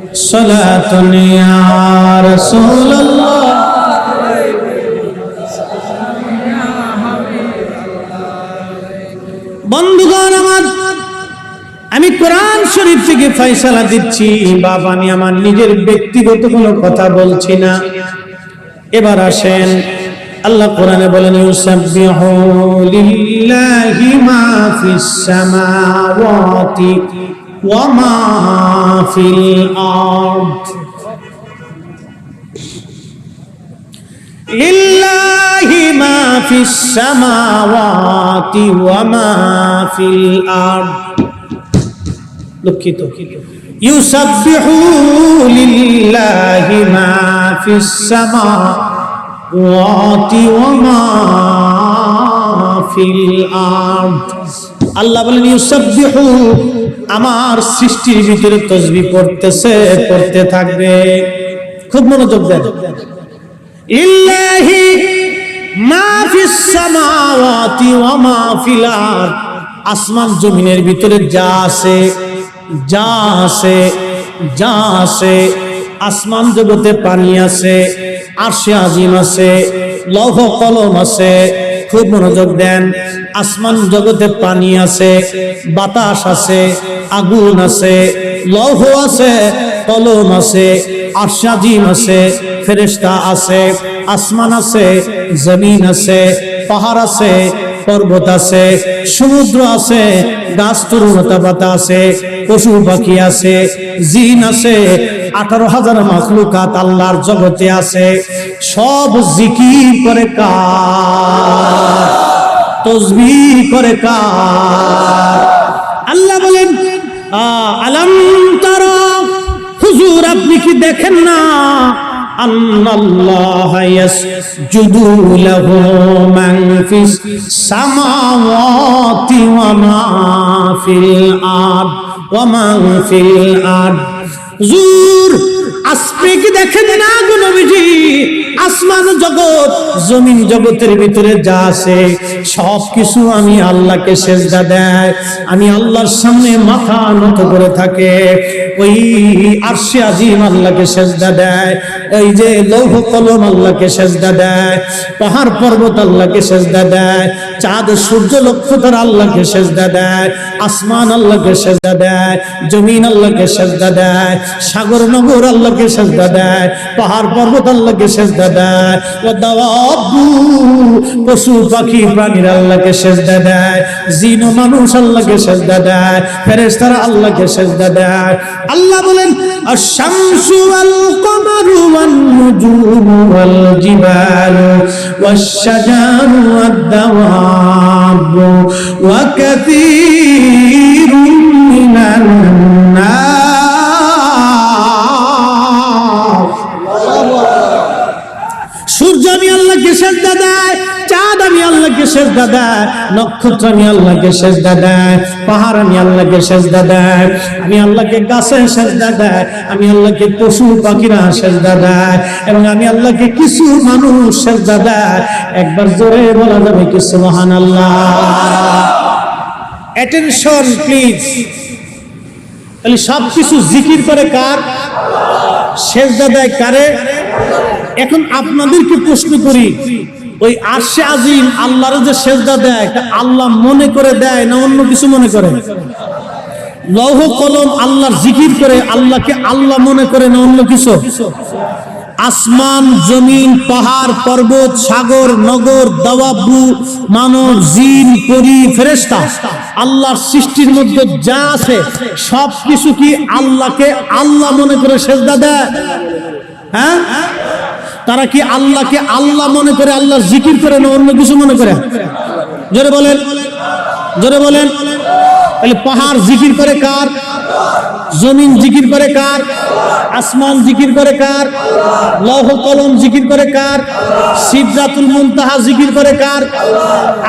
صلاة يا رسول الله বন্ধুগণ আমার আমি কোরআন শরীফ থেকে ফয়সালা দিচ্ছি বাবা আমি আমার নিজের ব্যক্তিগত কোনো কথা বলছি না এবার আসেন আল্লাহ কোরআনে বলেন ইউসাব্বিহু লিল্লাহি মা ফিস সামাওয়াতি ওয়া মা ফিল আরদ লিল্লাহি মা ফিস সামাওয়াতি ওয়া মা ফিল আরদ দুঃখিত। ইউসাব্বিহু লিল্লাহি মা ফিস সামাওয়াতি ওয়া মা ফিল আরদ আল্লাহ বলেন ইউসাব্বিহু আমার সৃষ্টির ভিতরে তসবিহ পড়তেছে, পড়তে থাকবে। খুব মনোযোগ দেন। ইল্লাহি মা ফিস সামাওয়াতি ওয়া মা ফিল আসমান জমিনের ভিতরে যা আছে যা আছে যা আছে, আসমান জগতে পানি আছে, আরশে আজিম আছে, লৌহ কলম আছে খুব মনোযোগ দেন। আসমান জগতে পানি আছে, বাতাস আছে, আগুন আছে, লৌহ আছে, কলম আছে, আরশাজিম আছে, ফেরেশতা আছে, আসমান আছে, জমিন আছে, পাহাড় আছে, পর্বত আছে, সমুদ্র আছে, গাছ তরুণতা পাতা আছে, পশু পাখি আছে, জিন আছে আঠারো হাজার মাসলুকাত আল্লাহর জগতে আছে। সব জিকি করে কাজবি করে কার? আল্লাহ বলেন আলম তার, হুজুর আপনি কি দেখেন না? আল্লাহ ফিস হুজুর আসবে কি দেখেন না গো আসমান জগৎ, জমিন জগতের ভিতরে যা আছে সব কিছু আমি আল্লাহকে সেজদা দেয়। আমি আল্লাহর সামনে মাথা নত করে থাকে, ওই আরশে আল্লাহকে সেজদা দেয়, এই যে লৌহ কলম আল্লাহকে সেজদা দেয়, পাহাড় পর্বত আল্লাহকে সেজদা দেয়, চাঁদ, সূর্য, নক্ষত্র আল্লাহকে সেজদা দেয়, আসমান আল্লাহকে সেজদা দেয়, জমিন আল্লাহকে সেজদা দেয়, সাগর, নগর আল্লাহকে সেজদা দেয়, পাহাড় পর্বত আল্লাহকে সেজদা দেয়। ও দাওয়াবু পশু পাখি প্রাণীর আল্লাহকে সেজদা দেয়, জিন মানুষ আল্লাহকে সেজদা দেয়, ফেরেশতারা আল্লাহকে সেজদা দেয়। আল্লাহ বলেন, আশ-শামসু ওয়াল কমারু ওয়ান নুজুমু ওয়াল জিবালু ওয়াশ-শাজারু ওয়াদ-দাওয়াবু ওয়া কাথীরুম মিনান নাস আল্লাহকে সেজদা দেয় নক্ষত্র আমি আল্লাহকে সেজদা দেয় পাহাড় আমি আল্লাহকে সেজদা দেয় আমি আল্লাহকে গাছে সেজদা দেয় আমি আল্লাহকে পশু পাখিরা সেজদা দেয় এবং আমি আল্লাহকে কিছু মানুষ সেজদা দেয় একবার জোরে বলা যাবে কিছু মহান আল্লাহ অ্যাটেনশন প্লিজ তাহলে সব কিছু জিকির করে কার? সেজদা দেয় কারে? এখন আপনাদেরকে প্রশ্ন করি। ওই আরশে আজিম আল্লাহর যে সেজদা দেয় আল্লাহ মনে করে দেয় না অন্য কিছু মনে করে? লৌহ কলম আল্লাহর জিকির করে, আল্লাহকে আল্লাহ মনে করে না অন্য কিছু? আসমান, জমিন, পাহাড়, পর্বত, সাগর, নগর দাওয়াবু মানব, জিন, পরি, ফেরেশতা। আল্লাহর সৃষ্টির মধ্যে যা আছে সব কিছু কি আল্লাহকে আল্লাহ মনে করে সেজদা দেয়? হ্যাঁ? তারা কি আল্লাহকে আল্লাহ মনে করে আল্লাহ জিকির করে না অন্য কিছু মনে করে? জোরে বলেন জোরে বলেন। তাহলে পাহাড় জিকির করে কার? জমিন জিকির করে কার? আসমান জিকির করে কার? লৌহ কলম জিকির করে কার? সিদ্ধাতুল মুনতাহা জিকির করে কার?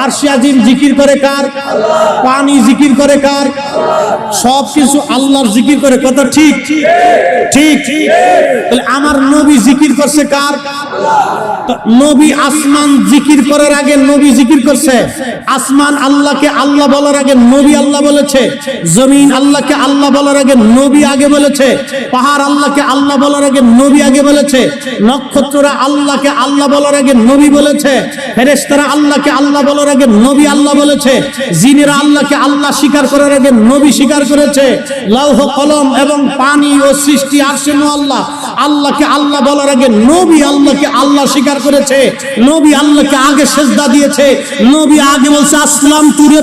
আরশি আজিম জিকির করে কার? পানি জিকির করে কার? সব কিছু আল্লাহর জিকির করে, কথা ঠিক? ঠিক? তাহলে আমার নবী জিকির করছে কার? নবী আসমান জিকির করার আগে নবী জিকির করছে। আসমান আল্লাহকে আল্লাহ বলার আগে নবী আল্লাহ বলেছে। জমিন আল্লাহকে আল্লাহ বলার আগে নবী আগে বলেছে, পাহাড় আল্লাহকে আল্লাহ বলার আগে নবী আগে বলেছে, নক্ষত্ররা আল্লাহকে আল্লাহ বলার আগে নবী বলেছে, ফেরেশতারা আল্লাহকে আল্লাহ বলার আগে নবী আল্লাহ বলেছে, জিনেরা আল্লাহকে আল্লাহ স্বীকার করার আগে নবী স্বীকার করেছে লৌহ কলম এবং পানি ও সৃষ্টি আরশেন আল্লাহ। আল্লাহকে আল্লাহ বলার আগে নবী আল্লাহকে আল্লাহ স্বীকার করেছে, নবী আল্লাহকে আগে সেজদা দিয়েছে, নবী আগে বলছে, আসলাম তুরে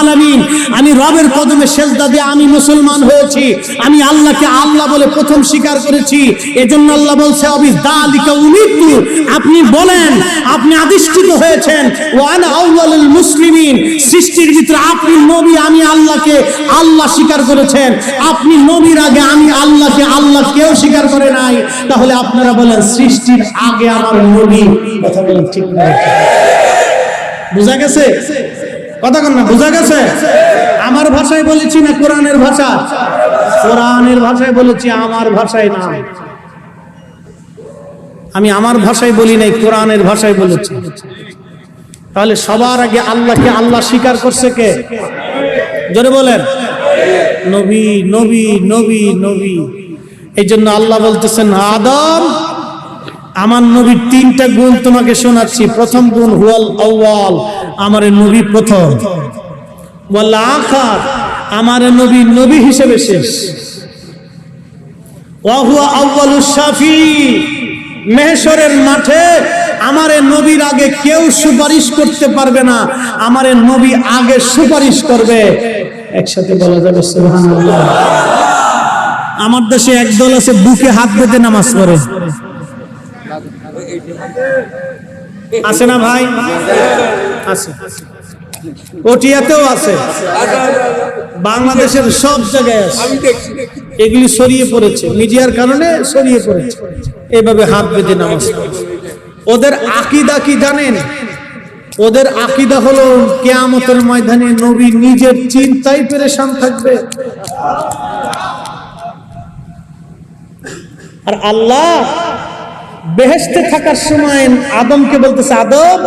আলামিন, আমি রবের কদমে সেজদা দিয়ে আমি মুসলমান হয়েছি। আমি আল্লাহকে আল্লাহ বলে প্রথম স্বীকার করেছি। এজন্য আল্লাহ বলছে, অবি দালিকা উমিতু। আপনি বলেন, আপনি আদিষ্ঠিত হয়েছেন। ওয়ান আউয়ালুল মুসলিমিন। সৃষ্টির ভিতরে আপনি নবী, আমি আল্লাহকে আল্লাহ স্বীকার করেছেন। আপনি নবীর আগে আমি আল্লাহকে আল্লাহ কেউ স্বীকার করে নাই। তাহলে আপনারা বলেন, সৃষ্টির আগে আমার নবী। কথা বলেন ঠিক না। বুঝা গেছে? কথা কন না, বুঝা গেছে? আমার ভাষায় বলেছি না, কোরআনের ভাষা? কোরআনের ভাষায় বলেছি, আমার ভাষায় না। আমি আমার ভাষায় বলি নাই, কোরআনের ভাষায় বলেছি। তাহলে সবার আগে আল্লাহকে আল্লাহ স্বীকার করছে কে? জোরে বলেন। নবী নবী নবী নবী। এই জন্য আল্লাহ বলতেছেন, আদম, আমার নবীর তিনটা গুণ তোমাকে শোনাচ্ছি। প্রথম গুণ, হুয়াল আউয়াল, আমার নবী প্রথম। ওয়াল আখার আমার নবী নবী হিসেবে শেষ। ওয়াহুয়া আউয়ালুস শাফি, মেহশরের মাঠে আমারে নবীর আগে কেউ সুপারিশ করতে পারবে না, আমারে নবী আগে সুপারিশ করবে। একসাথে বলা যাবে আমার দেশে একদল আছে, বুকে হাত বেঁধে নামাজ পড়ে। আছে না ভাই? আছে। ওটিয়াতেও আছে। বাংলাদেশের সব জায়গায় আছে। এগুলি সরিয়ে পড়েছে মিডিয়ার কারণে সরিয়ে পড়েছে। এইভাবে হাত বেঁধে নামাজ ওদের আকিদা কি জানেন? ওদের আকিদা হলো কেয়ামতের ময়দানে নবী নিজের চিন্তাই পেরেশান থাকবে। আর আল্লাহ বেহেস্তে থাকার সময় আদমকে বলতেছে আদম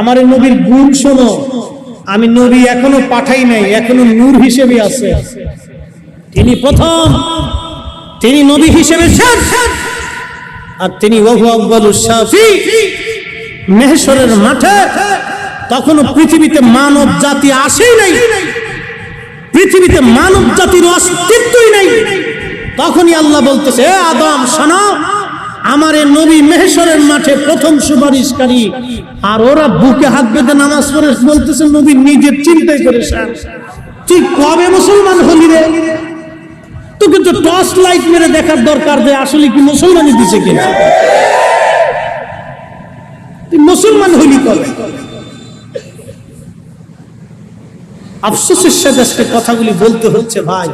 আমার নবীর গুণ শোনো। আমি নবী এখনও পাঠাই নাই, এখনও নূর হিসেবে আছে। তিনি প্রথম, তিনি নবী হিসেবে আর তিনি মেহেশ্বরের মাঠে, তখনও পৃথিবীতে মানব জাতি আসেই নাই। পৃথিবীতে মানব জাতির অস্তিত্বই নাই। তখনই আল্লাহ বলতেছে, "এ আদম, শোনো আমার নবী মেহেশ্বরের মাঠে প্রথম সুপারিশকারী আর ওরা বুকে হাত বেঁধে নামাজ পড়ে বলতেছে, নবী নিজের চিন্তাই করে তুই কবে মুসলমান হলি রে? তো টর্চ লাইট মেরে দেখার দরকার যে আসলে কি মুসলমানই দিছে কিনা? তুই মুসলমান হলি কবে? আফসোসের সাথে আজকে কথাগুলি বলতে হচ্ছে, ভাই।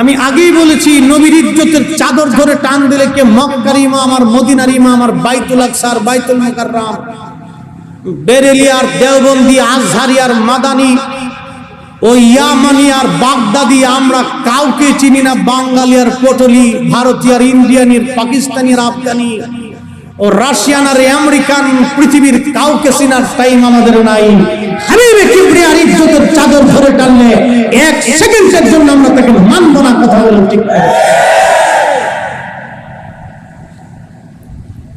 আমি আগেই বলেছি, নবীর ইজ্জতের চাদর ধরে টান দিলে কে মক্কার ইমা আমার মদিনার ইমা আমার বাইতুল আকসার, বাইতুল মুকাররাম, বেরেলিয়ার দেওবন্দি আজহারি আর মাদানি ও ইয়ামানি আর বাগদাদি আমরা কাউকে চিনি না, বাঙালি আর পটলি, ভারতীয় আর ইন্ডিয়ানির পাকিস্তানি আর আফগানি। ও রাশিয়ান আর আমেরিকান পৃথিবীর কাউকে চিনার টাইম আমাদের নাই। হাবিবে ইজ্জতের চাদর ধরে টানলে এক সেকেন্ডের জন্য আমরা তাকে মানব না, কথা বলে ঠিক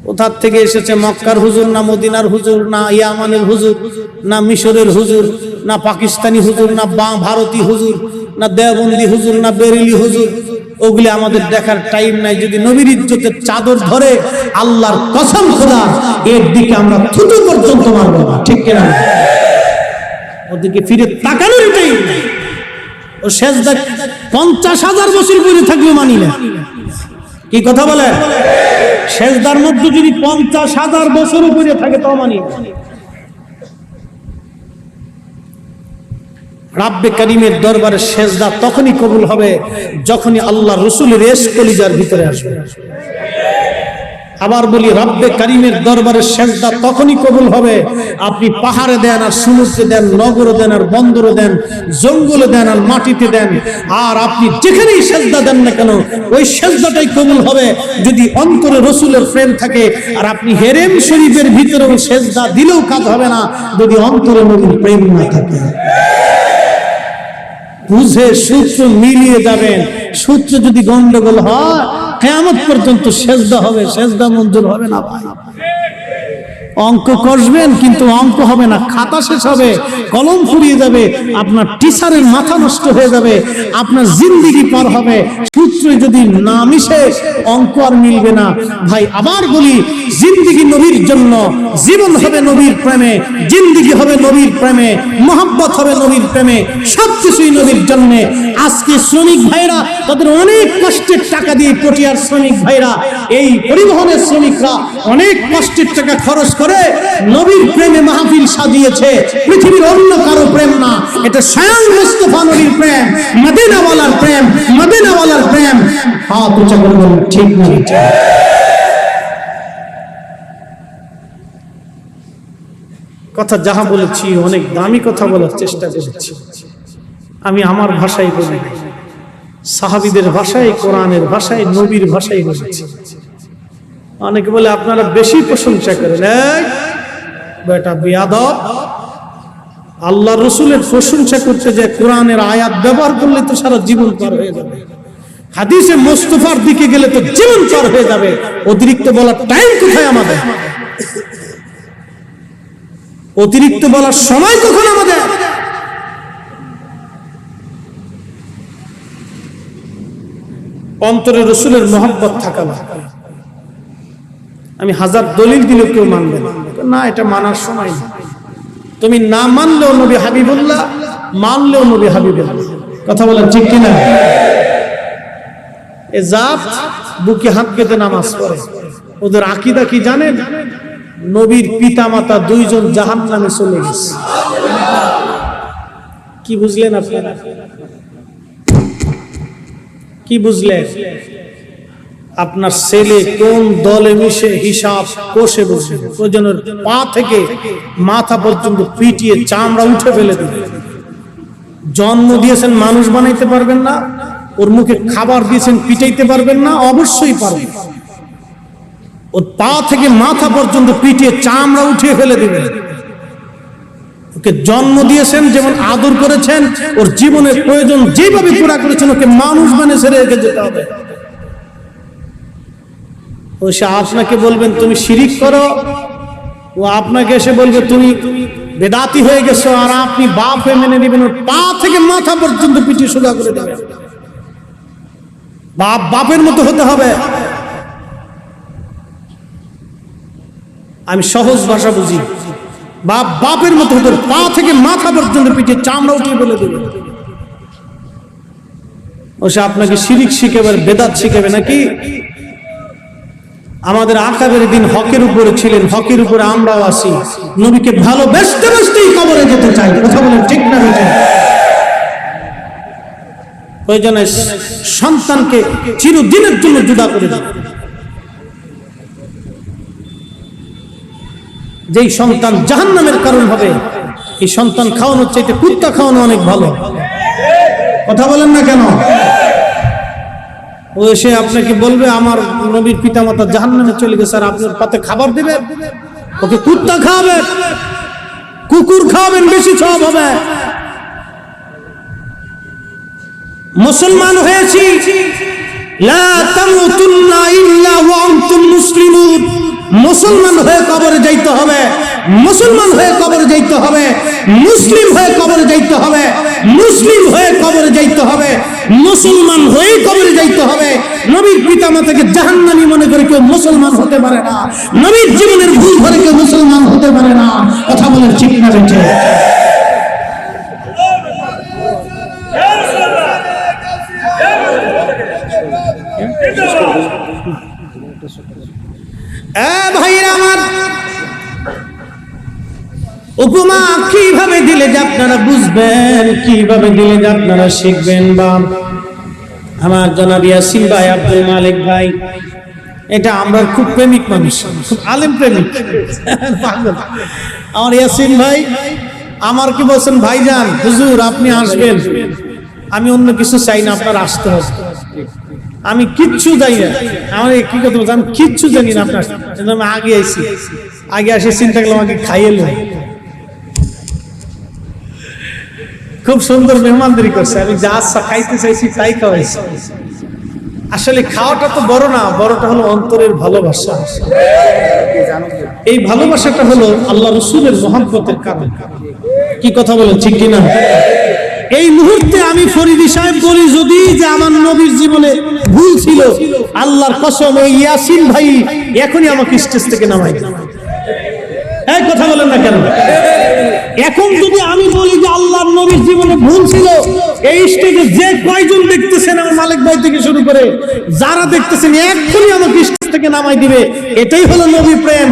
কোথার থেকে এসেছে মক্কার হুজুর, না মদিনার হুজুর, না ইয়ামানের হুজুর, না মিশরের হুজুর, না পাকিস্তানি হুজুর, না বা- ভারতী হুজুর, না দেওবন্দি হুজুর, না বেরেলি হুজুর? ওগুলি আমাদের দেখার টাইম নাই। যদি নবীর ইজ্জতের চাদর ধরে আল্লাহর কসম খোদা, এর দিকে আমরা থুতু পর্যন্ত মারবো না। ঠিক কিনা? ওদিকে ফিরে তাকানোর টাইম ও শেষ দেখ পঞ্চাশ হাজার বছর পরে থাকলেও মানি না। কি কথা বলে? শেষদার মধ্যে যদি পঞ্চাশ হাজার বছর উপরে থাকে, তাও মানি রাব্বে করিমের দরবারে সেজদা তখনই কবুল হবে যখনই আল্লাহ রসুলের এস কলিজার ভিতরে আসবে। আবার বলি, রাব্বে কারিমের দরবারে সেজদা তখনই কবুল হবে, আপনি পাহাড়ে দেন আর সমুদ্রে দেন, নগরে দেন আর বন্দরে দেন, জঙ্গলে দেন আর মাটিতে দেন, আর আপনি যেখানেই সেজদা দেন না কেন, ওই সেজদাটাই কবুল হবে যদি অন্তরে রসুলের প্রেম থাকে, আর আপনি হেরেম শরীফের ভিতরেও সেজদা দিলেও কাজ হবে না যদি অন্তরে নবীর প্রেম না থাকে। বুঝে সূত্র মিলিয়ে যাবেন। সূত্র যদি গন্ডগোল হয় কেমন পর্যন্ত শেষদা হবে, সেজদা মঞ্জুর হবে না ভাই। অঙ্ক কষবেন, কিন্তু অঙ্ক হবে না, খাতা শেষ হবে, কলম ফুরিয়ে যাবে, আপনার টিচারের মাথা নষ্ট হয়ে যাবে, আপনার জিন্দিগি পার হবে, সূত্র যদি না মিশে, অঙ্ক আর মিলবে না। ভাই, আবার বলি, জিন্দিগি নবীর জন্য, জীবন হবে নবীর প্রেমে, জিন্দিগি হবে নবীর প্রেমে, মোহাব্বত হবে নবীর প্রেমে, সবকিছুই নবীর জন্য। আজকে শ্রমিক ভাইরা, তাদের অনেক কষ্টের টাকা দিয়ে পটিয়ার শ্রমিক ভাইরা, এই পরিবহনের শ্রমিকরা অনেক কষ্টের টাকা খরচ করে। নবীর প্রেমে মাহফিল সাজিয়েছে। পৃথিবীর অন্য কারও প্রেম না। এটা স্বয়ং মুস্তফা নবীর প্রেম, মদিনাওয়ালার প্রেম মদিনাওয়ালার প্রেম। হাত উঁচা করে ঠিক না? কথা যাহা বলেছি, অনেক দামি কথা বলার চেষ্টা করেছি। আমি আমার ভাষায় বলি সাহাবিদের ভাষায়, কোরআনের ভাষায়, নবীর ভাষায় বলেছি। অনেকে বলে, আপনারা বেশি প্রশংসা করেন। বেটা বিয়াদব। আল্লাহ রসুলের প্রশংসা করতে যে কোরআনের আয়াত ব্যবহার করলে তো সারা জীবন পার হয়ে যাবে। হাদিসে মোস্তফার দিকে গেলে তো জীবন পার হয়ে যাবে। অতিরিক্ত বলার টাইম কোথায় আমাদের? অতিরিক্ত বলার সময় কখন আমাদের? অন্তরে রসুলের মহব্বত থাকা লাগবে আমি হাজার দলিল দিলেও কেউ মানবে না। এটা মানার সময় না তুমি না মানলেও নবী হাবিবুল্লাহ, মানলেও নবী হাবিবুল্লাহ। কথা বলেন ঠিক কিনা? এ জাত বুকে হাত পেতে নামাজ পড়ে। ওদের আকিদা কি জানেন? নবীর পিতা মাতা দুইজন জাহান নামে চলে গেছে। কি বুঝলেন আপনারা? কি বুঝলেন? আপনার ছেলে কোন দলে মিশে হিসাব কষে বসে? প্রয়োজনের পা থেকে মাথা পর্যন্ত পিটিয়ে চামড়া উঠে ফেলে দেবে জন্ম দিয়েছেন মানুষ বানাইতে পারবেন না, ওর মুখে খাবার দিয়েছেন পিটাইতে পারবেন না, অবশ্যই পারবেন। ওর পা থেকে মাথা পর্যন্ত পিটিয়ে চামড়া উঠিয়ে ফেলে দিবেন। ওকে জন্ম দিয়েছেন, যেমন আদর করেছেন, ওর জীবনের প্রয়োজন যেভাবে পুরা করেছেন, ওকে মানুষ মানে ছেড়ে রেখে যেতে হবে। ও সে আপনাকে বলবেন, তুমি শিরিক করো। ও আপনাকে এসে বলবে, তুমি বেদাতি হয়ে গেছো আর আপনি বাপ হয়ে মেনে নেবেন। ওর পা থেকে মাথা পর্যন্ত পিছিয়ে সোজা করে দেবেন বাপ বাপের মতো হতে হবে। আমি সহজ ভাষা বুঝি। বাপ বাপের মতো হতে। পা থেকে মাথা পর্যন্ত পিছিয়ে চামড়া উঠিয়ে বলে দেবে। ও সে আপনাকে শিরিক শিখাবে, বেদাত শিখাবে নাকি? আমাদের আকাবের দিন হকের উপরে ছিলেন, হকের উপরে আমরাও আসি নবীকে ভালো ভালোবেসতে বেসতেই কবরে যেতে চাই, কথা বলেন ঠিক না বেঠিক? প্রয়োজনে সন্তানকে চিরদিনের জন্য জুদা করে যেই সন্তান জাহান্নামের কারণ হবে, এই সন্তান খাওয়ানোর চাইতে কুত্তা খাওয়ানো অনেক ভালো। কথা বলেন না কেন? আপনাকে বলবে, আমার নবীর পিতামাতা জাহান্নামে চলে গেছে, আর আপনার পাতে খাবার দেবে। ওকে কুত্তা খাওয়াবেন কুকুর খাওয়াবেন বেশি সব হবে। মুসলমান হয়েছি। মুসলমান হয়ে কবরে যাইতে হবে। মুসলমান হয়ে কবরে যাইতে হবে, মুসলিম হয়ে কবরে যাইতে হবে, মুসলিম হয়ে কবরে যাইতে হবে, মুসলমান হয়ে কবরে যাইতে হবে। নবীর পিতা মাতাকে জাহান্নামী মনে করে কেউ মুসলমান হতে পারে না। নবীর জীবনের ভুল ধরে কেউ মুসলমান হতে পারে না। কথা বলে ঠিক না বেঠে? এ ভাইরা আমার উপমা কীভাবে দিলে যে আপনারা বুঝবেন কীভাবে দিলে যে আপনারা শিখবেন বা আমার জনাব ইয়াসিন ভাই আব্দুল মালিক ভাই এটা আমরা খুব প্রেমিক মানুষ খুব আলেম প্রেমিক। আমার ইয়াসিন ভাই আমার কি বলছেন ভাইজান হুজুর আপনি আসবেন। আমি অন্য কিছু চাই না আপনার আসতে হবে। আমি কিচ্ছু জানি না। আমার কি কথা বলছে, আমি কিচ্ছু জানি না আপনার। আগে আইছি। আগে আসে চিন্তা করলাম আমাকে খাইয়ে খুব সুন্দর মেহমানদারি করছে। আমি যা আচ্ছা খাইতে চাইছি তাই খাওয়াইছি। আসলে খাওয়াটা তো বড় না, বড়টা হলো অন্তরের ভালোবাসা। এই ভালোবাসাটা হলো আল্লাহ রসুলের মহাব্বতের কারণ। কি কথা বলেন, ঠিক কিনা? এই মুহূর্তে আমি ফরিদি সাহেব বলি, যদি যে আমার নবীর জীবনে ভুল ছিল, আল্লাহর কসম, ওই ইয়াসিন ভাই এখনই আমাকে স্টেজ থেকে নামাই। এই কথা বলেন না কেন? এখন যদি আমি বলি যে আল্লাহর নবীর জীবনে ভুল ছিল, এই স্টেজে যে কয়জন দেখতেছেন আমার মালিক ভাই থেকে শুরু করে, যারা দেখতেছেন এক্ষুনি আমাকে স্টেজ থেকে নামাই দিবে, এটাই হলো নবী প্রেম।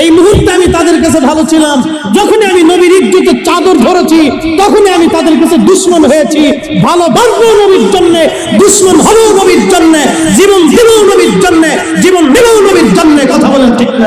এই মুহূর্তে আমি তাদের কাছে ভালো ছিলাম। যখনই আমি নবীর ইজ্জতের চাদর ধরেছি, তখনই আমি তাদের কাছে দুশ্মন হয়েছি। ভালো বাঁচবো নবীর জন্য, দুশ্মন হব নবীর জন্য, জীবন দেবও নবীর জন্য, জীবন দেবও নবীর জন্য, কথা বলেন ঠিক না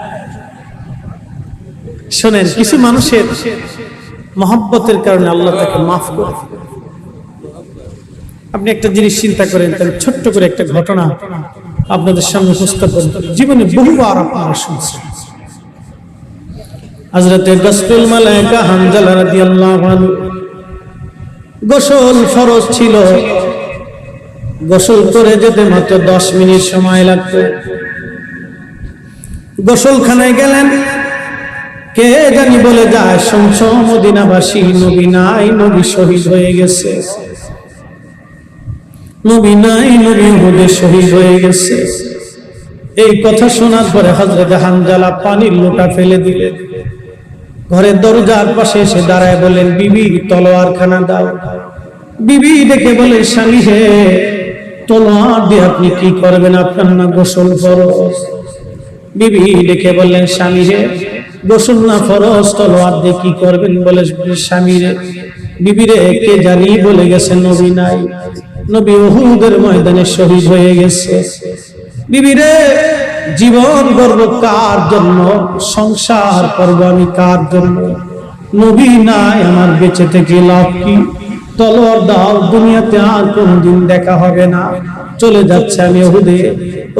শোনেন, কিছু মানুষের মহব্বতের কারণে আল্লাহ তাকে মাফ করে আপনি একটা জিনিস চিন্তা করেন, তাহলে ছোট্ট করে একটা ঘটনা আপনাদের সামনে উপস্থাপন জীবনে বহুবার আপনারা শুনছেন। হযরতে গাসতুল মালায়েকা হামজালা রাদিয়াল্লাহু আনহু, গোসল ফরজ ছিল। গোসল করে যেতে মাত্র দশ মিনিট সময় লাগতো। গোসলখানায় গেলেন কে জানি বলে যায় শুনছ মদিনাবাসী, নবী নাই, নবী শহীদ হয়ে গেছে। নবী নাই, নবী হুদে শহীদ হয়ে গেছে। এই কথা শোনার পরে হজরত হানজালা পানির লোটা ফেলে দিলেন ঘরের দরজার পাশে এসে দাঁড়ায় বলেন বিবি তলোয়ার খানা দাও। বিবি ডেকে বলে, স্বামী হে, তলোয়ার দিয়ে আপনি কি করবেন? আপনার না গোসল ফরজ? বিবি ডেকে বললেন, স্বামী রে গোসল ফরজ, তলোয়ার দিয়ে কি করবেন বলে স্বামী রে বিবি কে জানি বলে গেছে, নবী নাই। নবী ওহুদের ময়দানে শহীদ হয়ে গেছে। বিবি রে জীবন গর্ব কার জন্য? সংসার করব আমি কার জন্য? নবী নাই, আমার বেঁচে থেকে লাভ কি? তলোয়ার দাও, দুনিয়াতে আর কোনদিন দেখা হবে না। চলে যাচ্ছে আমি ওহুদে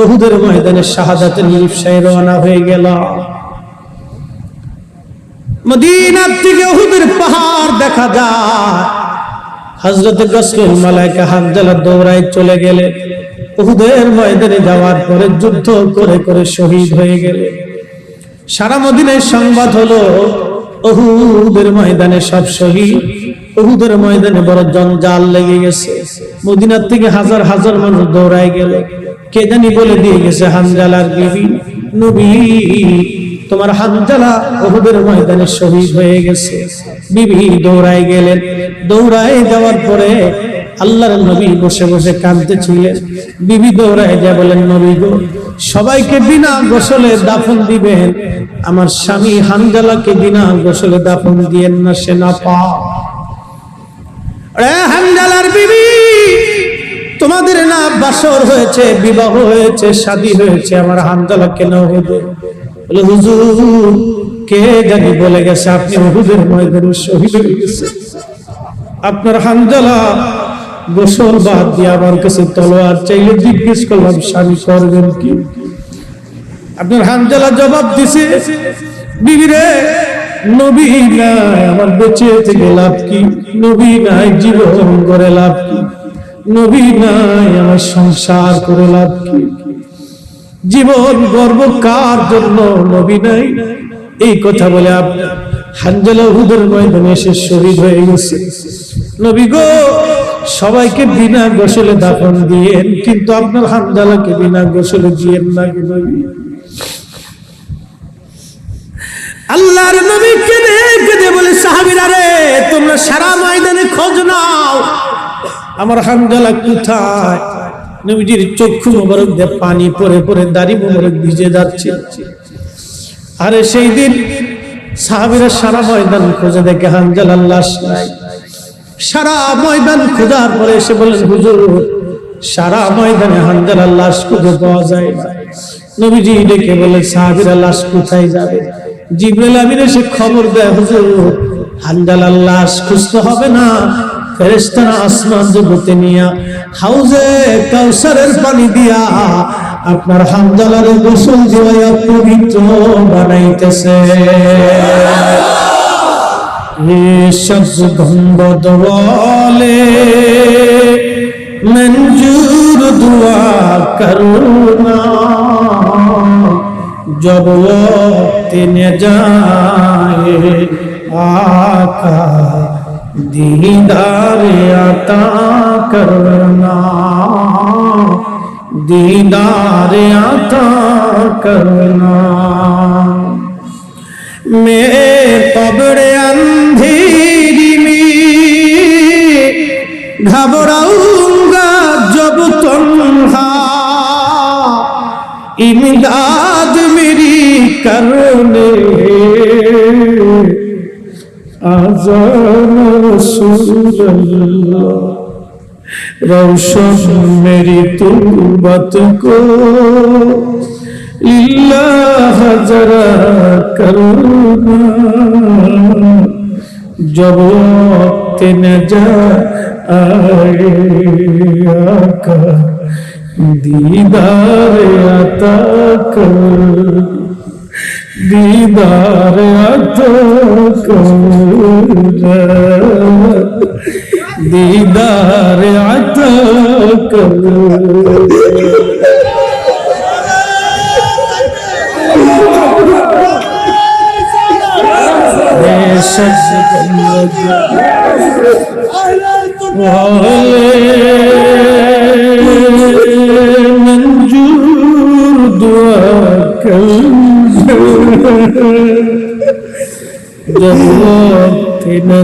ওহুদের ময়দানে শাহাদাতের লিপসায় রওনা হয়ে গেলাম। মদিনার থেকে ওহুদের পাহাড় দেখা যায়। হজরত রসুল মালাইকা হামজালা দৌড়ায় চলে গেলে, উহুদের ময়দানে যাওয়ার পরে যুদ্ধ করে করে শহীদ হয়ে গেলে। সারা মদিনের সংবাদ হলো অহুদের ময়দানে সব শহীদ অহুদের ময়দানে বড় জঞ্জাল লেগে গেছে। মদিনার থেকে হাজার হাজার মানুষ দৌড়ায় গেল, কে জানি বলে দিয়ে গেছে হানজালার বিবি, নবী। তোমার হানজালা অহুদের ময়দানে শহীদ হয়ে গেছে। বিবি দৌড়ায় গেলেন। দৌড়ায় যাওয়ার পরে আল্লাহর নবী বসে বসে কাঁদতেছিলেন বিবি দৌড়ায় যা বলেন, নবী গো, সবাইকে বিনা গোসলে দাফন দিবেন। আমার স্বামী হানজালাকে বিনা গোসলে দাফন দিয়েন না, সে না পা। হানজালার বিবি, তোমাদের না বাসর হয়েছে, বিবাহ হয়েছে, শাদী হয়েছে, আমার হানজালা কেন হইবে বলে, হুজুর, কে জানি বলে গেছে, আপনি হুজুরের ময়দানে শহীদ হয়ে গেছে। আপনার হানজালা গোসল বাদ দিয়ে আমার কাছে তলোয়ার চাইলে জিজ্ঞেস করলাম, স্বামী করবেন কি? আপনার হানজালা জবাব দিছে বিবিরে নবী নাই, আমার বেঁচে থেকে লাভ কি? নবী নাই, জীবন করে লাভ কি? নবী নাই, আমার সংসার করে লাভ কি? জীবন গর্ব কার জন্য? নবী নাই। এই কথা বলে আপ- হানজালা হুদের ময়দানে এসে শহীদ হয়ে গেছে। নবী গো, সবাইকে বিনা গোসলে দাফন দিয়েন, কিন্তু আপনার হানজালাকে বিনা গোসলে দিয়েন না নবী? আল্লাহর নবী কেঁদে কেঁদে বলে, সাহাবীরা রে, তোমরা সারা ময়দানে খোঁজ নাও। আমার হামদালা কোথায়? নবীজির চক্ষু মোবারক দিয়ে পানি পরে পরে দাড়ি মোবারক ভিজে যাচ্ছে। আরে সেই দিন সাহাবীরা সারা ময়দান খোঁজে দেখে লাশ নাই সারা ময়দান খোঁজার পরে এসে বললেন, হুজুর, সারা ময়দানে হামজালার লাশ খুঁজে পাওয়া যায় নবীজি ডেকে বলে সাহাবীরা লাশ কোথায় যাবে? জিব্রাইল আমির এসে খবর দেয়, হুজুর হামজালার লাশ খুঁজতে হবে না। ফেরেস্তারা আসমান জগতে নিয়া হাউজে কাউসারের পানি দিয়া আপনার হামদালার গোসল দিওয়াইয়া পবিত্র বানাইতেছে। সবগম্বদ বলে মঞ্জুর দুয়া করুণা। জব তিন যায় আকা دیدار عطا کرنا دیدار عطا کرنا میں قبر اندھیری میں گھبراؤں گا جب تنہا امداد میری کرنے करने आजान रसूल अल्लाह रोशन मेरी तुरबत को इल्लाह जरा करुणा जब वक्त न जाए आका दीदार आता कर দিদার দিদার আত সজ্জ मंजूर दुआ कर जब वक्त न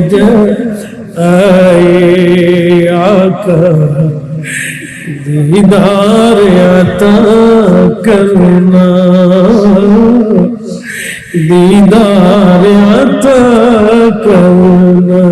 आए आका दीदार आता करना दीदार आता करना